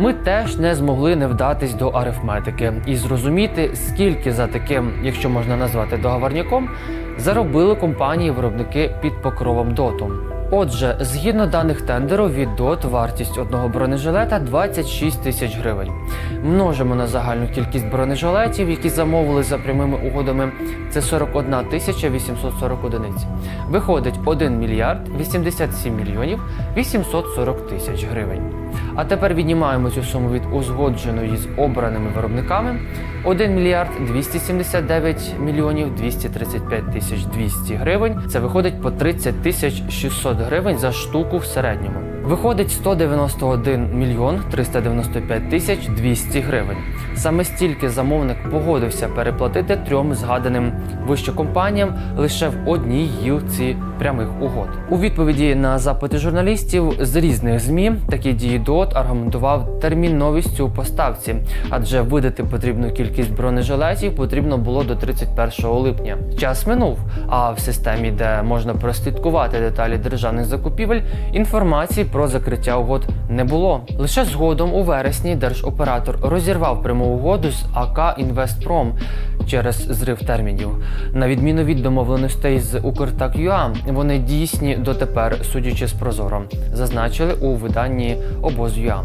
Ми теж не змогли не вдатись до арифметики і зрозуміти, скільки за таким, якщо можна назвати договорняком, заробили компанії-виробники під покровом доту. Отже, згідно даних тендеру від ДОТ, вартість одного бронежилета 26 тисяч гривень. Множимо на загальну кількість бронежилетів, які замовили за прямими угодами. Це 41 тисяча 840 одиниць. Виходить 1 мільярд 87 мільйонів 840 тисяч гривень. А тепер віднімаємо цю суму від узгодженої з обраними виробниками 1 мільярд 279 мільйонів 235 тисяч 200 гривень. Це виходить по 30 тисяч 600 гривень за штуку в середньому. Виходить 191 мільйон 395 тисяч 200 гривень. Саме стільки замовник погодився переплатити трьом згаданим вище компаніям лише в одній гілці прямих угод. У відповіді на запити журналістів з різних змі такі дії ДОТ аргументував терміновістю у поставці, адже видати потрібну кількість бронежилетів потрібно було до 31 липня. Час минув, а в системі, де можна прослідкувати деталі державних закупівель, інформації про закриття угод не було. Лише згодом у вересні держоператор розірвав пряму угоду з АК Інвестпром через зрив термінів. На відміну від домовленостей з Укртак.ЮА, вони дійсні дотепер, судячи з прозоро, зазначили у виданні обоз.ЮА.